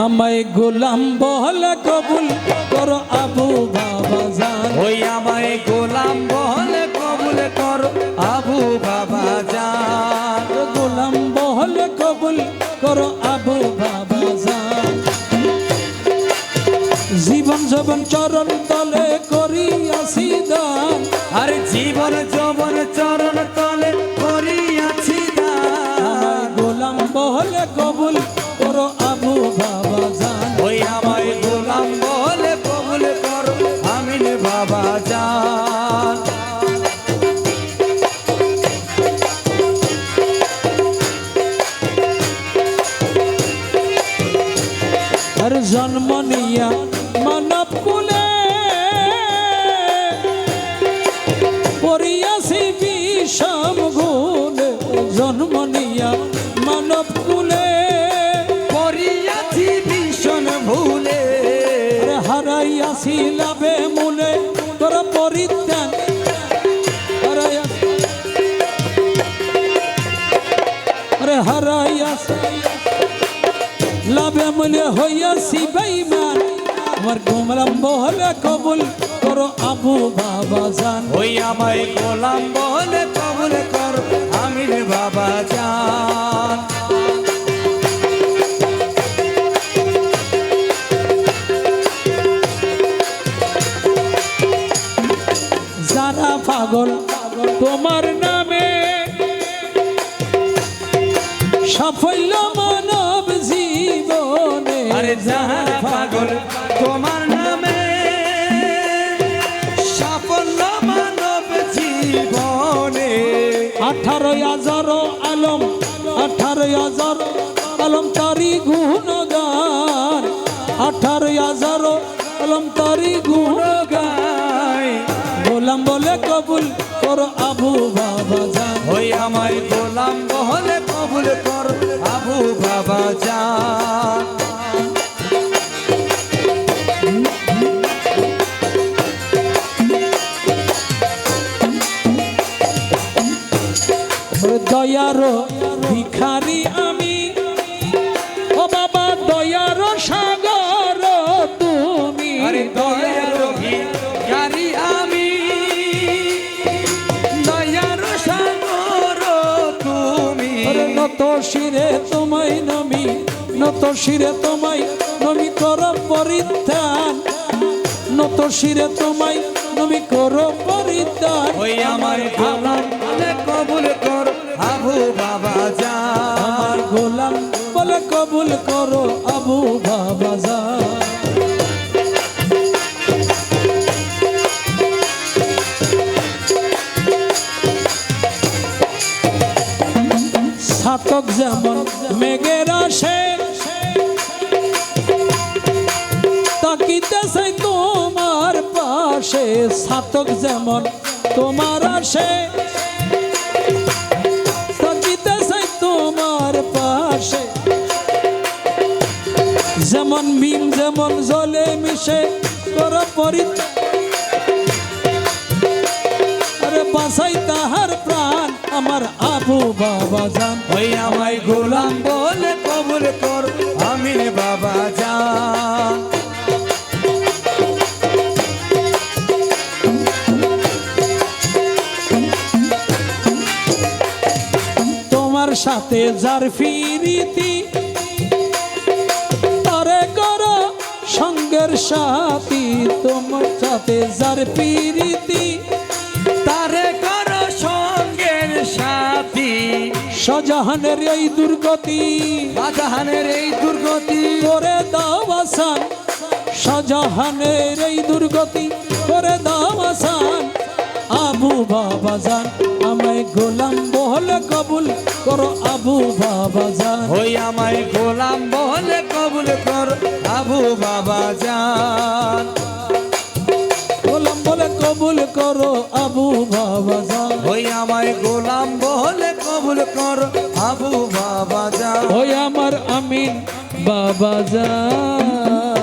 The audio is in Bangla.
আমায় গোলাম বহলে কবুল করো আবু বাবা জান। ওই আমায় গোলাম বহলে কবুল কর আবু বাবা জান। গোলাম বহলে কবুল করো আবু বাবা জান। জীবন জীবন চরণ তলে করি আসি দান। আরে জীবন যৌবন চরণ তলে করি আমায় দান। গোলাম বহলে কবুল আর জন্ম নিয়া মানব কুলে পড়িয়াছি বিষম গুলে জন্ম নিয়া মানব কুলে। করিয়াছি ভীষণ ভুলে। হারাইয়াছি লাভে মূলে তোর পরিত্যাগ হারাইয়াছি। লাভে মূলে হইয়াছি বেইমান আমার গোমরাম বহলে কবুল করো আবু বাবা জান। ওই আমায় গোলাম বহলে কবুল কর আমিন বাবা জান। যারা পাগল তোমার নামে সাফল্য যাহারা পাগল তোমার নামে সাফল্য মানব জীবনে। আঠারো হাজার আলম আঠারো হাজার আলম তারি গুণগান। আঠারো হাজার আলম তারি গুণগান। গোলাম বলে কবুল করো আবু বাবা জান। ওই আমায় গোলাম বহলে কবুল কর আবু বাবা জান। দয়ার ভিখারি আমি। ও বাবা দয়ার সাগর তুমি। দয়ার ভিখারি আমি। দয়ার সাগর তুমি। নত শিরে তোমায় নমি নত শিরে তোমায় নমি কর পরিত্যান নত শিরে তোমায় নমি কর পরিত্যান ওই আমার গোলাম সাতক যেমন মেঘের আসে তাকিতেছে তোমার পাশে। সাতক যেমন তোমার আসে যেমন মিম যেমন জলে মিশে কর পরিত আরে বাসাই তাহার প্রাণ আমার আবু বাবা জান। ওই আমায় গোলাম বলে কবুল কর আমিন বাবা জান। তোমার সাথে যার ফিরিতি সঙ্গের সাথী তোমার সাথে যার পিরিতি তারে কার সঙ্গের সাথী। শাহজাহানের এই দুর্গতি বাজাহানের এই দুর্গতি। করে দাও আসান। শাহজাহানের এই দুর্গতি করে দাও আসান। বাবা জান আমায় গোলাম বহলে কবুল করো আবু বাবা জান। ওই আমায় গোলাম বলে কবুল কর আবু বাবা জান। গোলাম বলে কবুল করো আবু বাবা জান। ওই আমায় গোলাম বলে কবুল কর আবু বাবা জান। ওই আমার আমিন বাবা জান।